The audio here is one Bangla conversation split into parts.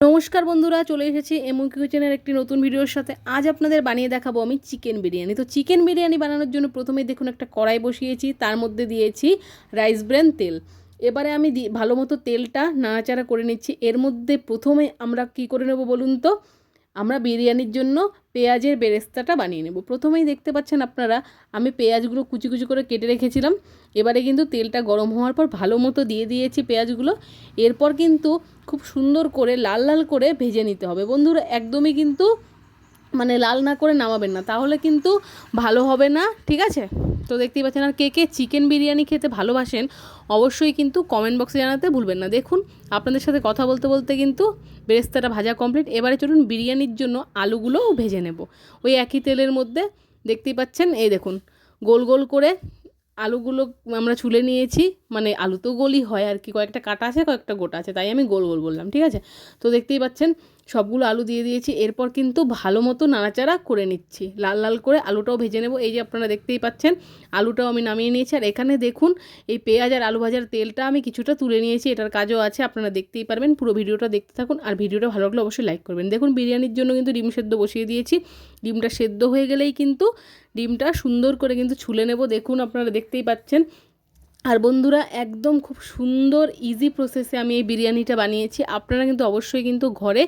নমস্কার বন্ধুরা, চলে এসেছি এমন কিচেনের একটি নতুন ভিডিওর সাথে। আজ আপনাদের বানিয়ে দেখাবো আমি চিকেন বিরিয়ানি। তো চিকেন বিরিয়ানি বানানোর জন্য প্রথমে দেখুন, একটা কড়াই বসিয়েছি, তার মধ্যে দিয়েছি রাইস ব্রেন তেল। এবারে আমি ভালো মতো তেলটা নাড়াচাড়া করে নিচ্ছি। এর মধ্যে প্রথমে আমরা কি করে নেব বলুন তো? আমরা বিরিয়ানির জন্য পেঁয়াজের বেরেস্তাটা বানিয়ে নেব। প্রথমেই দেখতে পাচ্ছেন আপনারা, আমি পেঁয়াজগুলো কুচি কুচি করে কেটে রেখেছিলাম। এবারে কিন্তু তেলটা গরম হওয়ার পর ভালো মতো দিয়ে দিয়েছি পেঁয়াজগুলো। এরপর কিন্তু খুব সুন্দর করে লাল লাল করে ভেজে নিতে হবে। বন্ধুরা, একদমই কিন্তু মানে লাল না করে নামাবেন না, তাহলে কিন্তু ভালো হবে না, ঠিক আছে? তো দেখতেই পাচ্ছেন, আর কে কে চিকেন বিরিয়ানি খেতে ভালোবাসেন, অবশ্যই কিন্তু কমেন্ট বক্সে জানাতে ভুলবেন না। দেখুন, আপনাদের সাথে কথা বলতে বলতে কিন্তু বেরেস্তাটা ভাজা কমপ্লিট এবারে চলুন বিরিয়ানির জন্য আলুগুলোও ভেজে নেব। ওই একই তেলের মধ্যে দেখতেই পাচ্ছেন, এই দেখুন, গোল গোল করে আলুগুলো আমরা ছুলে নিয়েছি। মানে আলু তো গোলই হয় আর কি, কয়েকটা কাটা আছে, কয়েকটা গোটা আছে, তাই আমি গোল গোল বললাম, ঠিক আছে? তো দেখতেই পাচ্ছেন সবগুলো আলু দিয়ে দিয়েছি। এরপর কিন্তু ভালো মতো নাড়াচাড়া করে নিচ্ছি। লাল লাল করে আলুটাও ভেজে নেব। এই যে আপনারা দেখতেই পাচ্ছেন, আলুটাও আমি নামিয়ে নিয়েছি। আর এখানে দেখুন, এই পেঁয়াজ আর আলু ভাজার তেলটা আমি কিছুটা তুলে নিয়েছি। এটার কাজও আছে, আপনারা দেখতেই পারবেন। পুরো ভিডিওটা দেখতে থাকুন। আর ভিডিওটা ভালো লাগলে অবশ্যই লাইক করবেন। দেখুন, বিরিয়ানির জন্য কিন্তু ডিম সেদ্ধ বসিয়ে দিয়েছি। ডিমটা সেদ্ধ হয়ে গেলেই কিন্তু ডিমটা সুন্দর করে কিন্তু ছুলে নেব। দেখুন, আপনারা দেখতেই পাচ্ছেন আর বন্ধুরা, একদম খুব সুন্দর ইজি প্রসেসে আমি এই বিরিয়ানিটা বানিয়েছি। আপনারা কিন্তু অবশ্যই কিন্তু ঘরে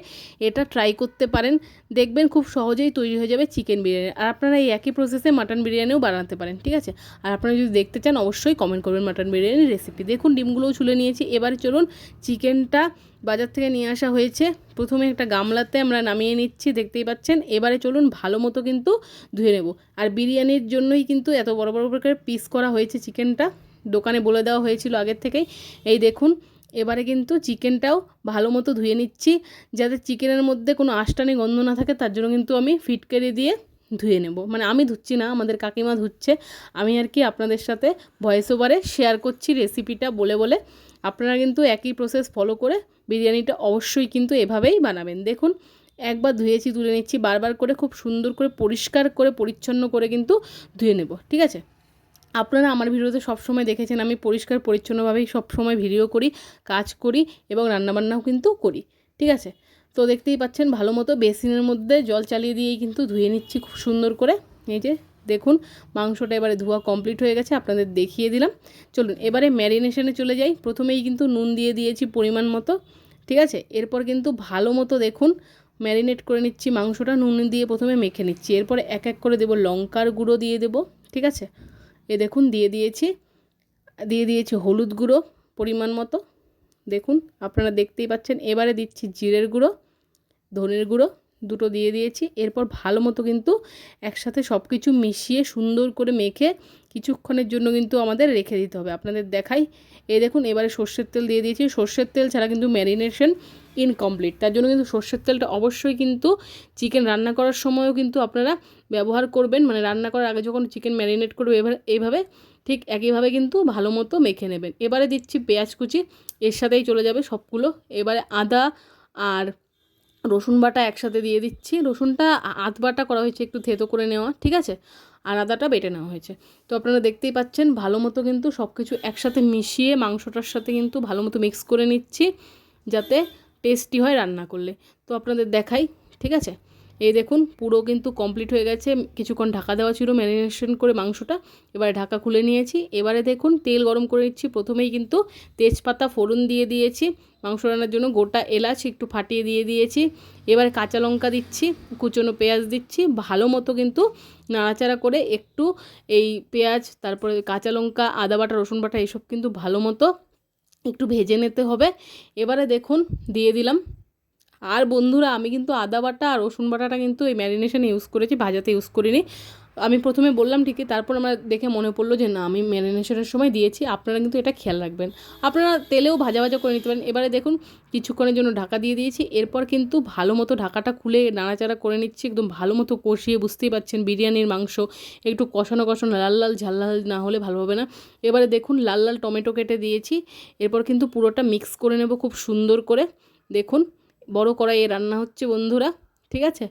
এটা ট্রাই করতে পারেন। দেখবেন খুব সহজেই তৈরি হয়ে যাবে চিকেন বিরিয়ানি। আর আপনারা এই একই প্রসেসে মাটন বিরিয়ানিও বানাতে পারেন, ঠিক আছে? আর আপনারা যদি দেখতে চান, অবশ্যই কমেন্ট করবেন মাটন বিরিয়ানির রেসিপি দেখুন, ডিমগুলোও ছুলে নিয়েছি। এবার চলুন চিকেনটা বাজার থেকে নিয়ে আসা হয়েছে। প্রথমে একটা গামলাতে আমরা নামিয়ে নিচ্ছি, দেখতেই পাচ্ছেন। এবারে চলুন, ভালো মতো কিন্তু ধুয়ে নেব। আর বিরিয়ানির জন্যই কিন্তু এত বড় বড় করে পিস করা হয়েছে চিকেনটা দোকানে বলে দেওয়া হয়েছিল আগের থেকেই। এই দেখুন, এবারে কিন্তু চিকেনটাও ভালো মতো ধুয়ে নিচ্ছি, যাতে চিকেনের মধ্যে কোনো আষ্টানি গন্ধ না থাকে, তার জন্য কিন্তু আমি ফিটকারি দিয়ে ধুয়ে নেব। মানে আমি ধুচ্ছি না, আমাদের কাকিমা ধুচ্ছে। আমি আর কি আপনাদের সাথে ভয়েস ওভারে শেয়ার করছি রেসিপিটা বলে বলে। আপনারা কিন্তু একই প্রসেস ফলো করে বিরিয়ানিটা অবশ্যই কিন্তু এভাবেই বানাবেন। দেখুন, একবার ধুয়েছি, তুলে নিচ্ছি, বারবার করে, খুব সুন্দর করে, পরিষ্কার করে, পরিচ্ছন্ন করে কিন্তু ধুয়ে নেব। ঠিক আছে? আপনারা আমার ভিডিওতে সবসময় দেখেছেন, আমি পরিষ্কার, পরিচ্ছন্নভাবেই সবসময় ভিডিও করি, কাজ করি এবং রান্নাবান্নাও কিন্তু করি, ঠিক আছে? তো দেখতেই পাচ্ছেন, ভালো মতো বেসিনের মধ্যে জল চালিয়ে দিয়েই কিন্তু ধুয়ে নিচ্ছি খুব সুন্দর করে। এই যে, দেখুন, মাংসটা এবারে ধোয়া কমপ্লিট হয়ে গেছে, আপনাদের দেখিয়ে দিলাম। চলুন, এবারে ম্যারিনেশনে চলে যাই। প্রথমেই কিন্তু নুন দিয়ে দিয়েছি পরিমাণ মতো, ঠিক আছে? এরপর কিন্তু ভালো মতো দেখুন, ম্যারিনেট করে নিচ্ছি মাংসটা, নুন দিয়ে প্রথমে মেখে নিচ্ছি। এরপরে এক এক করে দেবো, লঙ্কার গুঁড়ো দিয়ে দেবো, ঠিক আছে? এ দেখুন, দিয়ে দিয়েছি দিয়ে দিয়েছি হলুদ গুঁড়ো পরিমাণ মতো। দেখুন, আপনারা দেখতেই পাচ্ছেন, এবারে দিচ্ছি জিরের গুঁড়ো, ধনের গুঁড়ো, দুটো দিয়ে দিয়েছি। এরপর ভালো মতো কিন্তু একসাথে সব কিছু মিশিয়ে সুন্দর করে মেখে কিছুক্ষণের জন্য কিন্তু আমাদের রেখে দিতে হবে। আপনাদের দেখাই। এই দেখুন, এবারে সর্ষের তেল দিয়ে দিয়েছি। সর্ষের তেল ছাড়া কিন্তু ম্যারিনেশন ইনকমপ্লিট তার জন্য কিন্তু সর্ষের তেলটা অবশ্যই কিন্তু চিকেন রান্না করার সময়ও কিন্তু আপনারা ব্যবহার করবেন। মানে রান্না করার আগে যখন চিকেন ম্যারিনেট করবে এবার এইভাবে ঠিক একইভাবে কিন্তু ভালো মতো মেখে নেবেন। এবারে দিচ্ছি পেঁয়াজ কুচি। এর সাথেই চলে যাবে সবগুলো। এবারে আদা আর রসুন বাটা একসাথে দিয়ে দিচ্ছি। রসুনটা আধ বাটা করা হয়েছে, একটু থেতো করে নেওয়া, ঠিক আছে? আর আদাটা বেটে নেওয়া হয়েছে। তো আপনারা দেখতেই পাচ্ছেন, ভালো মতো কিন্তু সব কিছু একসাথে মিশিয়ে মাংসটার সাথে কিন্তু ভালো মতো মিক্স করে নিচ্ছি, যাতে টেস্টি হয় রান্না করলে। তো আপনাদের দেখাই, ঠিক আছে? এই দেখুন, পুরো কিন্তু কমপ্লিট হয়ে গেছে। কিছুক্ষণ ঢাকা দেওয়া ছিল ম্যারিনেশন করে মাংসটা। এবারে ঢাকা খুলে নিয়েছি। এবারে দেখুন, তেল গরম করে নিচ্ছি। প্রথমেই কিন্তু তেজপাতা ফোড়ন দিয়ে দিয়েছি। মাংস রান্নার জন্য গোটা এলাচ একটু ফাটিয়ে দিয়ে দিয়েছি। এবারে কাঁচা লঙ্কা দিচ্ছি, কুচনো পেঁয়াজ দিচ্ছি। ভালো মতো কিন্তু নাড়াচাড়া করে একটু এই পেঁয়াজ, তারপরে কাঁচা লঙ্কা, আদা বাটা, রসুন বাটা, এসব কিন্তু ভালো মতো একটু ভেজে নিতে হবে। এবারে দেখুন, দিয়ে দিলাম আর বন্ধুরা, আমি কিন্তু আদা বাটা আর রসুন বাটাটা কিন্তু এই ম্যারিনেশনে ইউজ করেছি, ভাজাতে ইউজ করিনি। আমি প্রথমে বললাম ঠিকই, তারপর আমার দেখে মনে পড়ল যে না, আমি ম্যারিনেশনের সময় দিয়েছি, আপনারা কিন্তু এটা খেয়াল রাখবেন। আপনারা তেলেও ভাজা ভাজা করে নিতে পারেন। এবারে দেখুন, কিছুক্ষণের জন্য ঢাকা দিয়ে দিয়েছি। এরপর কিন্তু ভালো মতো ঢাকাটা খুলে নাড়াচাড়া করে নিচ্ছি, একদম ভালো মতো কষিয়ে বুঝতেই পারছেন বিরিয়ানির মাংস। একটু কষানো কষানো, লাল লাল ঝাল লাল না হলে ভালো হবে না। এবারে দেখুন, লাল লাল টমেটো কেটে দিয়েছি। এরপর কিন্তু পুরোটা মিক্স করে নেব খুব সুন্দর করে। দেখুন বড় কড়াইয়ে রান্না হচ্ছে বন্ধুরা, ঠিক আছে?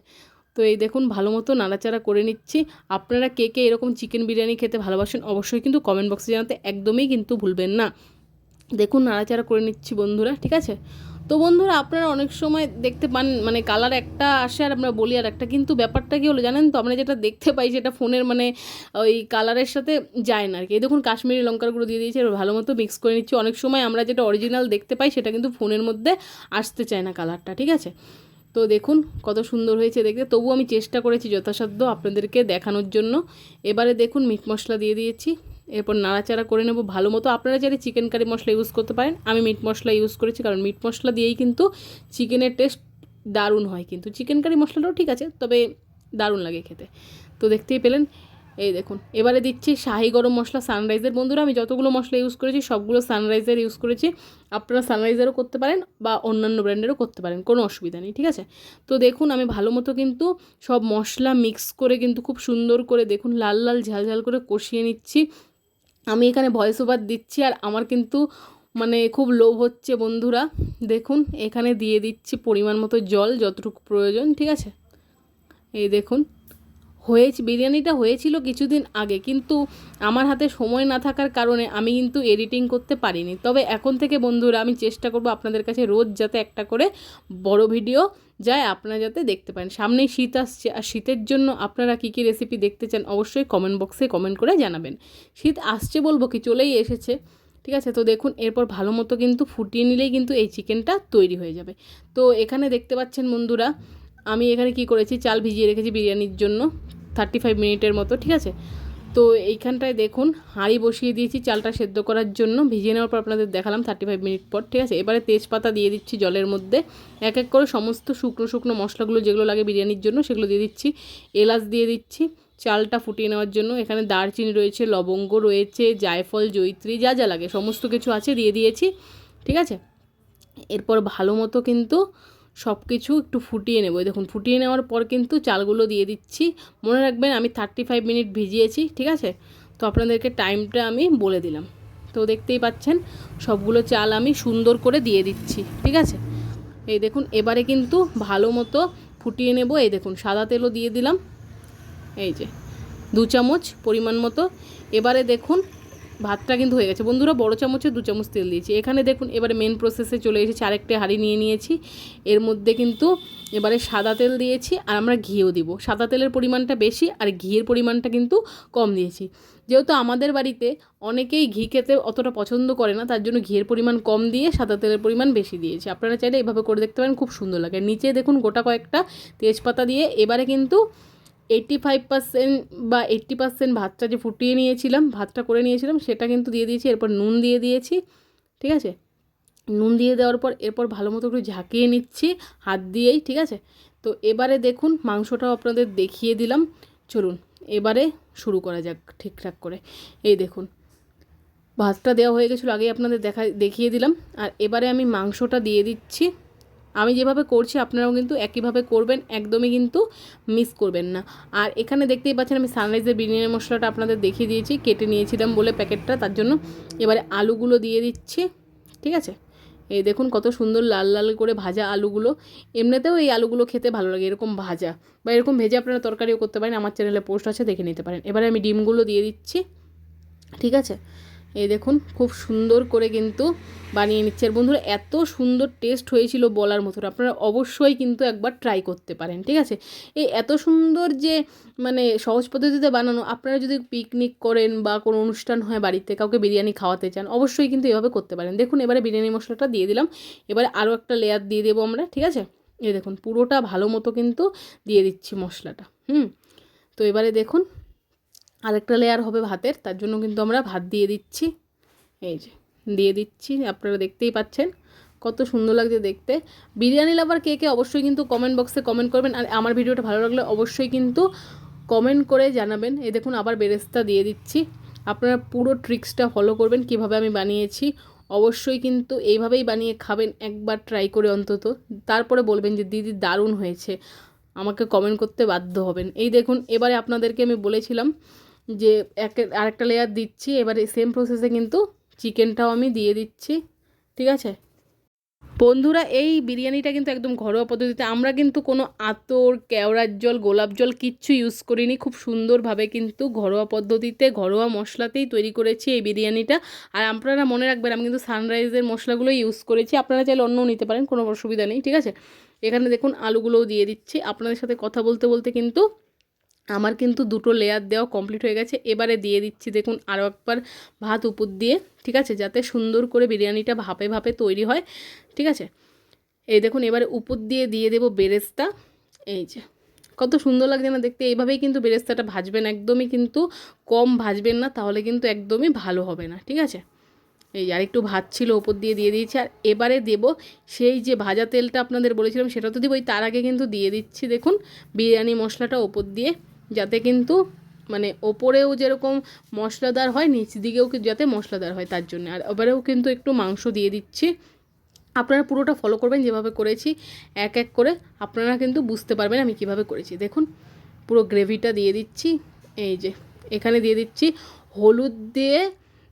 তো এই দেখুন, ভালো মতো নাড়াচাড়া করে নিচ্ছি। আপনারা কে কে এরকম চিকেন বিরিয়ানি খেতে ভালোবাসেন অবশ্যই কিন্তু কমেন্ট বক্সে জানাতে একদমই কিন্তু ভুলবেন না। দেখুন, নাড়াচাড়া করে নিচ্ছি বন্ধুরা, ঠিক আছে? তো বন্ধুরা, আপনারা অনেক সময় দেখতে পান মানে কালার একটা আসে আর আমরা বলি আর একটা কিন্তু ব্যাপারটা কি হলো জানেন তো? আমরা যেটা দেখতে পাই সেটা ফোনের মানে ওই কালারের সাথে যায় না আর কি দেখুন, কাশ্মীরি লঙ্কার গুঁড়ো দিয়ে দিয়েছি, এবার ভালো মতো মিক্স করে নিচ্ছি। অনেক সময় আমরা যেটা অরিজিনাল দেখতে পাই সেটা কিন্তু ফোনের মধ্যে আসতে চায় না কালারটা ঠিক আছে? তো দেখুন, কত সুন্দর হয়েছে দেখতে। তবু আমি চেষ্টা করেছি যথাসাধ্য আপনাদেরকে দেখানোর জন্য। এবারে দেখুন মিট মশলা দিয়ে দিয়েছি। এরপর নাড়াচাড়া করে নেব ভালো মতো। আপনারা চাইলে চিকেন কারি মশলা ইউজ করতে পারেন। আমি মিট মশলা ইউজ করেছি কারণ মিট মশলা দিয়েই কিন্তু চিকেনের টেস্ট দারুণ হয় কিন্তু। চিকেন কারি মশলাটাও ঠিক আছে, তবে দারুণ লাগে খেতে। তো দেখতেই পেলেন, এই দেখুন। এবারে দিচ্ছি শাহি গরম মশলা সানরাইজের বন্ধুরা, আমি যতগুলো মশলা ইউজ করেছি, সবগুলো সানরাইজের ইউজ করেছি। আপনারা সানরাইজারও করতে পারেন বা অন্যান্য ব্র্যান্ডেরও করতে পারেন, কোনো অসুবিধা নেই, ঠিক আছে? তো দেখুন, আমি ভালো মতো কিন্তু সব মশলা মিক্স করে কিন্তু খুব সুন্দর করে দেখুন, লাল লাল ঝাল ঝাল করে কষিয়ে নিচ্ছি। আমি এখানে ভয়েস ওভার দিচ্ছি আর আমার কিন্তু মানে খুব লোভ হচ্ছে বন্ধুরা। দেখুন, এখানে দিয়ে দিচ্ছি পরিমাণ মতো জল যতটুকু প্রয়োজন, ঠিক আছে? এই দেখুন। হয়েছে, বিরিয়ানিটা হয়েছিল কিছুদিন আগে, কিন্তু আমার হাতে সময় না থাকার কারণে আমি কিন্তু এডিটিং করতে পারিনি। তবে এখন থেকে বন্ধুরা, আমি চেষ্টা করব আপনাদের কাছে রোজ যাতে একটা করে বড় ভিডিও যায়, আপনারা যাতে দেখতে পারেন। সামনেই শীত আসছে, আর শীতের জন্য আপনারা কী কী রেসিপি দেখতে চান অবশ্যই কমেন্ট বক্সে কমেন্ট করে জানাবেন। শীত আসছে বলব কি, চলেই এসেছে, ঠিক আছে? তো দেখুন, এরপর ভালো মতো কিন্তু ফুটিয়ে নিলেই কিন্তু এই চিকেনটা তৈরি হয়ে যাবে। তো এখানে দেখতে পাচ্ছেন বন্ধুরা, আমি এখানে কি করেছি, চাল ভিজিয়ে রেখেছি বিরিয়ানির জন্য। থার্টি ফাইভ মিনিটের মতো, ঠিক আছে? তো এইখানটায় দেখুন, হাঁড়ি বসিয়ে দিয়েছি চালটা সেদ্ধ করার জন্য, ভিজিয়ে নেওয়ার পর আপনাদের দেখালাম থার্টি ফাইভ মিনিট পর, ঠিক আছে? এবারে তেজপাতা দিয়ে দিচ্ছি জলের মধ্যে, এক এক করে সমস্ত শুকনো শুকনো মশলাগুলো যেগুলো লাগে বিরিয়ানির জন্য সেগুলো দিয়ে দিচ্ছি, এলাচ দিয়ে দিচ্ছি, চালটা ফুটিয়ে নেওয়ার জন্য, এখানে দারচিনি রয়েছে, লবঙ্গ রয়েছে, জায়ফল জৈত্রী যা যা লাগে, সমস্ত কিছু আছে, দিয়ে দিয়েছি, ঠিক আছে? এরপর ভালো মতো কিন্তু সব কিছু একটু ফুটিয়ে নেব। দেখুন, ফুটিয়ে নেওয়ার পর কিন্তু চালগুলো দিয়ে দিচ্ছি। মনে রাখবেন আমি থার্টি ফাইভ মিনিট ভিজিয়েছি, ঠিক আছে? তো আপনাদেরকে টাইমটা আমি বলে দিলাম। তো দেখতেই পাচ্ছেন, সবগুলো চাল আমি সুন্দর করে দিয়ে দিচ্ছি, ঠিক আছে? এই দেখুন, এবারে কিন্তু ভালো মতো ফুটিয়ে নেব। এই দেখুন, সাদা তেলও দিয়ে দিলাম। এই যে, দু চামচ পরিমাণ মতো। এবারে দেখুন ভাতটা কিন্তু হয়ে গেছে। বন্ধুরা, বড় চামচে দু চামচ তেল দিয়েছি। এখানে দেখুন, এবারে মেন প্রসেসে চলে এসেছি, আরেকটা হাঁড়ি নিয়ে নিয়েছি। এর মধ্যে কিন্তু এবারে সাদা তেল দিয়েছি, আর আমরা ঘিও দিব। সাদা তেলের পরিমাণটা বেশি, আর ঘিয়ের পরিমাণটা কিন্তু কম দিয়েছি। যেহেতু আমাদের বাড়িতে অনেকেই ঘি খেতে অতটা পছন্দ করে না, তার জন্য ঘিয়ের পরিমাণ কম দিয়ে সাদা তেলের পরিমাণ বেশি দিয়েছি। আপনারা চাইলে এভাবে করে দেখতে পারেন, খুব সুন্দর লাগে। নিচে দেখুন, গোটা কয়েকটা তেজপাতা দিয়ে এবারে কিন্তু এইট্টি ফাইভ পার্সেন্ট বা এইট্টি পার্সেন্ট ভাতটা যে ফুটিয়ে নিয়েছিলাম, ভাতটা করে নিয়েছিলাম, সেটা কিন্তু দিয়ে দিয়েছি, এরপর নুন দিয়ে দিয়েছি, ঠিক আছে? নুন দিয়ে দেওয়ার পর এরপর ভালো মতো একটু ঝাঁকিয়ে নিচ্ছি, হাত দিয়েই, ঠিক আছে? তো এবারে দেখুন, মাংসটাও আপনাদের দেখিয়ে দিলাম, চলুন, এবারে শুরু করা যাক, ঠিকঠাক করে। এই দেখুন, ভাতটা দেওয়া হয়ে গেছিল, আগেই আপনাদের দেখা, দেখিয়ে দিলাম, আর এবারে আমি মাংসটা দিয়ে দিচ্ছি। আমি যেভাবে করছি আপনারাও কিন্তু একইভাবে করবেন, একদমই কিন্তু মিস করবেন না। আর এখানে দেখতেই পাচ্ছেন আমি সানরাইজের বিরিয়ানি মশলাটা আপনাদের দেখিয়ে দিয়েছি, কেটে নিয়েছিলাম বলে প্যাকেটটা, তার জন্য এবারে আলুগুলো দিয়ে দিচ্ছি, ঠিক আছে? এই দেখুন কত সুন্দর লাল লাল করে ভাজা আলুগুলো। এমনিতেও এই আলুগুলো খেতে ভালো লাগে, এরকম ভাজা বা এরকম ভেজে আপনারা তরকারিও করতে পারেন, আমার চ্যানেলে পোস্ট আছে, দেখে নিতে পারেন। এবারে আমি ডিমগুলো দিয়ে দিচ্ছি, ঠিক আছে? এই দেখুন, খুব সুন্দর করে কিন্তু বানিয়ে নিচ্ছে। আর বন্ধুরা, এত সুন্দর টেস্ট হয়েছিল বলার মতো আপনারা অবশ্যই কিন্তু একবার ট্রাই করতে পারেন, ঠিক আছে? এই এত সুন্দর যে মানে সহজ পদ্ধতিতে বানানো, আপনারা যদি পিকনিক করেন বা কোনো অনুষ্ঠান হয় বাড়িতে, কাউকে বিরিয়ানি খাওয়াতে চান, অবশ্যই কিন্তু এভাবে করতে পারেন। দেখুন, এবারে বিরিয়ানি মশলাটা দিয়ে দিলাম। এবারে আরও একটা লেয়ার দিয়ে দেবো আমরা, ঠিক আছে? এই দেখুন, পুরোটা ভালো মতো কিন্তু দিয়ে দিচ্ছি মশলাটা, হুম? তো এবারে দেখুন আরেকটা লেয়ার হবে ভাতের, তার জন্য কিন্তু আমরা ভাত দিয়ে দিচ্ছি। এই যে, দিয়ে দিচ্ছি, আপনারা দেখতেই পাচ্ছেন কত সুন্দর লাগছে দেখতে। বিরিয়ানি লাভার কে কে অবশ্যই কিন্তু কমেন্ট বক্সে কমেন্ট করবেন, আর আমার ভিডিওটা ভালো লাগলে অবশ্যই কিন্তু কমেন্ট করে জানাবেন। এই দেখুন, আবার বেরেস্তা দিয়ে দিচ্ছি। আপনারা পুরো ট্রিক্সটা ফলো করবেন, কীভাবে আমি বানিয়েছি। অবশ্যই কিন্তু এইভাবেই বানিয়ে খাবেন, একবার ট্রাই করে অন্তত। তারপরে বলবেন যে, দিদি, দারুণ হয়েছে। আমাকে কমেন্ট করতে বাধ্য হবেন। এই দেখুন, এবারে আপনাদেরকে আমি বলেছিলাম যে এক, আরেকটা লেয়ার দিচ্ছি, এবারে সেম প্রসেসে কিন্তু চিকেনটাও আমি দিয়ে দিচ্ছি, ঠিক আছে? বন্ধুরা, এই বিরিয়ানিটা কিন্তু একদম ঘরোয়া পদ্ধতিতে, আমরা কিন্তু কোনো আতর, কেওড়ার জল, গোলাপ জল কিচ্ছু ইউজ করিনি, খুব সুন্দরভাবে কিন্তু ঘরোয়া পদ্ধতিতে, ঘরোয়া মশলাতেই তৈরি করেছি এই বিরিয়ানিটা। আর আপনারা মনে রাখবেন, আমি কিন্তু সানরাইজের মশলাগুলো ইউজ করেছি, আপনারা চাইলে অন্যও নিতে পারেন, কোনো অসুবিধা নেই, ঠিক আছে? এখানে দেখুন, আলুগুলোও দিয়ে দিচ্ছি, আপনাদের সাথে কথা বলতে বলতে কিন্তু আমার কিন্তু দুটো লেয়ার দেওয়া কমপ্লিট হয়ে গেছে। এবারে দিয়ে দিচ্ছি, দেখুন আরও একবার ভাত উপর দিয়ে, ঠিক আছে? যাতে সুন্দর করে বিরিয়ানিটা ভাপে ভাপে তৈরি হয়, ঠিক আছে? এই দেখুন, এবারে উপর দিয়ে দিয়ে দেবো বেরেস্তা। এই যে, কত সুন্দর লাগছে না দেখতে। এইভাবেই কিন্তু বেরেস্তাটা ভাজবেন, একদমই কিন্তু কম ভাজবেন না, তাহলে কিন্তু একদমই ভালো হবে না, ঠিক আছে? এই আর একটু ভাত ছিল ওপর দিয়ে দিয়ে দিয়েছি। আর এবারে দেব সেই যে ভাজা তেলটা আপনাদের বলেছিলাম, সেটা তো দিবই তার আগে কিন্তু দিয়ে দিচ্ছি, দেখুন, বিরিয়ানি মশলাটা ওপর দিয়ে। যাতে কিন্তু মানে ওপরেও যেরকম মশলাদার হয়, নিচ দিকেও যাতে মশলাদার হয় তার জন্য। আর এবারেও কিন্তু একটু মাংস দিয়ে দিচ্ছি। আপনারা পুরোটা ফলো করবেন, যেভাবে করেছি, এক এক করে। আপনারা কিন্তু বুঝতে পারবেন আমি কীভাবে করেছি। দেখুন, পুরো গ্রেভিটা দিয়ে দিচ্ছি। এই যে, এখানে দিয়ে দিচ্ছি হলুদ দিয়ে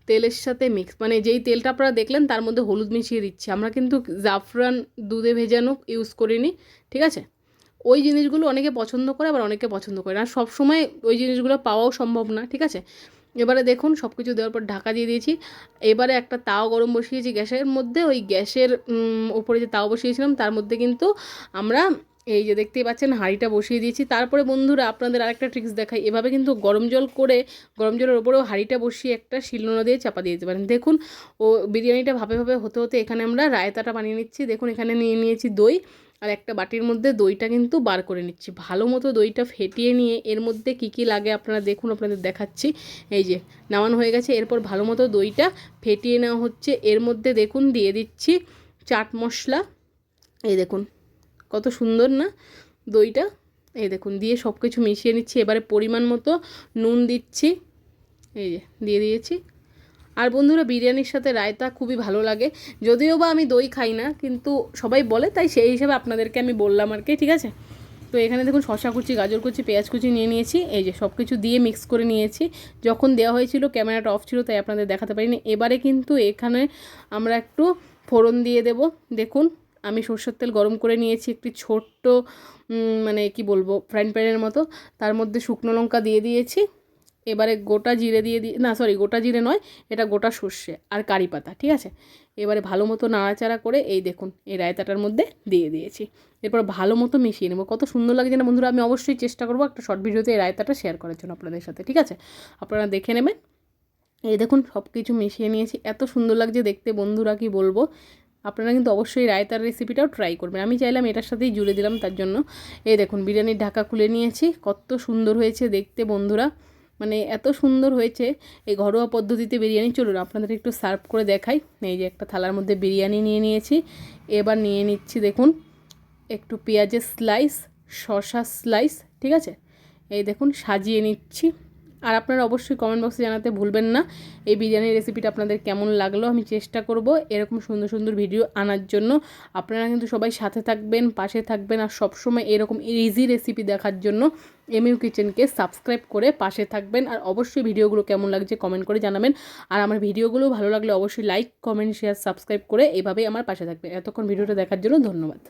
তেলের সাথে মিক্স মানে যেই তেলটা আপনারা দেখলেন তার মধ্যে হলুদ মিশিয়ে দিচ্ছি। আমরা কিন্তু জাফরান দুধে ভেজানো ইউজ করিনি, ঠিক আছে? ওই জিনিসগুলো অনেকে পছন্দ করে, আবার অনেকে পছন্দ করে না। সব সময় ওই জিনিসগুলো পাওয়াও সম্ভব না, ঠিক আছে? এবারে দেখুন সব কিছু দেওয়ার পর ঢাকা দিয়ে দিয়েছি। এবারে একটা তাও গরম বসিয়েছি গ্যাসের মধ্যে। ওই গ্যাসের উপরে ওপরে যে তাও বসিয়েছিলাম, তার মধ্যে কিন্তু আমরা এই যে দেখতেই পাচ্ছেন, হাঁড়িটা বসিয়ে দিয়েছি। তারপরে বন্ধুরা আপনাদের আরেকটা ট্রিক্স দেখাই। এভাবে কিন্তু গরম জল করে, গরম জলের ওপরেও হাঁড়িটা বসিয়ে একটা শিলনোড়া দিয়ে চাপা দিয়ে দিতে পারেন। দেখুন, ও বিরিয়ানিটা ভাবে ভাবে হতে হতে এখানে আমরা রায়তাটা বানিয়ে নিচ্ছি। দেখুন, এখানে নিয়ে নিয়েছি দই আর একটা বাটির মধ্যে দইটা কিন্তু বার করে নিচ্ছি। ভালো মতো দইটা ফেটিয়ে নিয়ে এর মধ্যে কী কী লাগে আপনারা দেখুন, আপনাদের দেখাচ্ছি। এই যে নামানো হয়ে গেছে, এরপর ভালো মতো দইটা ফেটিয়ে নেওয়া হচ্ছে। এর মধ্যে দেখুন, দিয়ে দিচ্ছি চাট মশলা। এই দেখুন কত সুন্দর না দইটা। এই দেখুন, দিয়ে সব কিছু মিশিয়ে নিচ্ছি। এবারে পরিমাণ মতো নুন দিচ্ছি। এই যে, দিয়ে দিয়েছি। আর বন্ধুরা, বিরিয়ানির সাথে রায়তা খুবই ভালো লাগে। যদিও বা আমি দই খাই না, কিন্তু সবাই বলে, তাই সেই হিসাবে আপনাদেরকে আমি বললাম আর কি, ঠিক আছে? তো এখানে দেখুন শশা কুচি, গাজর কুচি, পেঁয়াজ কুচি নিয়ে নিয়েছি। এই যে সব কিছু দিয়ে মিক্স করে নিয়েছি। যখন দেওয়া হয়েছিল, ক্যামেরাটা অফ ছিল, তাই আপনাদের দেখাতে পারিনি। এবারে কিন্তু এখানে আমরা একটু ফোড়ন দিয়ে দেব। দেখুন আমি সর্ষের তেল গরম করে নিয়েছি একটি ছোট্ট মানে কি বলব ফ্রাইং প্যানের মতো। তার মধ্যে শুকনো লঙ্কা দিয়ে দিয়েছি। এবারে গোটা জিরে দিয়ে দিয়ে না সরি গোটা জিরে নয়, এটা গোটা সর্ষে আর কারি পাতা, ঠিক আছে? এবারে ভালো মতো নাড়াচাড়া করে, এই দেখুন, এই রায়তাটার মধ্যে দিয়ে দিয়েছি। এরপর ভালো মতো মিশিয়ে নেব। কত সুন্দর লাগছে না বন্ধুরা, আমি অবশ্যই চেষ্টা করব একটা শর্ট ভিডিওতে এই রায়তাটা শেয়ার করার জন্য আপনাদের সাথে, ঠিক আছে? আপনারা দেখে নেবেন। এই দেখুন সব কিছু মিশিয়ে নিয়েছি। এত সুন্দর লাগছে দেখতে বন্ধুরা, কি বলব? আপনারা কিন্তু অবশ্যই রায়তার রেসিপিটাও ট্রাই করবেন। আমি চাইলাম এটার সাথেই জুড়ে দিলাম, তার জন্য। এই দেখুন, বিরিয়ানির ঢাকা খুলে নিয়েছি। কত সুন্দর হয়েছে দেখতে বন্ধুরা। মানে এত সুন্দর হয়েছে। এই ঘরোয়া পদ্ধতিতে বিরিয়ানি চলুন, আপনাদের একটু সার্ভ করে দেখাই। এই যে একটা থালার মধ্যে বিরিয়ানি নিয়ে নিয়েছি। এবার নিয়ে নিচ্ছি, দেখুন, একটু পেঁয়াজের স্লাইস শসা স্লাইস ঠিক আছে? এই দেখুন, সাজিয়ে নিচ্ছি। আর আপনারা অবশ্যই কমেন্ট বক্সে জানাতে ভুলবেন না। এই বিরিয়ানির রেসিপিটা আপনাদের কেমন লাগল আমি চেষ্টা করব এরকম সুন্দর সুন্দর ভিডিও আনার জন্য। আপনারা কিন্তু সবাই সাথে থাকবেন, পাশে থাকবেন আর সবসময় এরকম ইজি রেসিপি দেখার জন্য এমইউ কিচেনকে সাবস্ক্রাইব করে পাশে থাকবেন। আর অবশ্যই ভিডিওগুলো কেমন লাগছে কমেন্ট করে জানাবেন। আর আমার ভিডিওগুলো ভালো লাগলে অবশ্যই লাইক কমেন্ট শেয়ার সাবস্ক্রাইব করে এভাবেই আমার পাশে থাকবেন। এতক্ষণ ভিডিওটা দেখার জন্য ধন্যবাদ।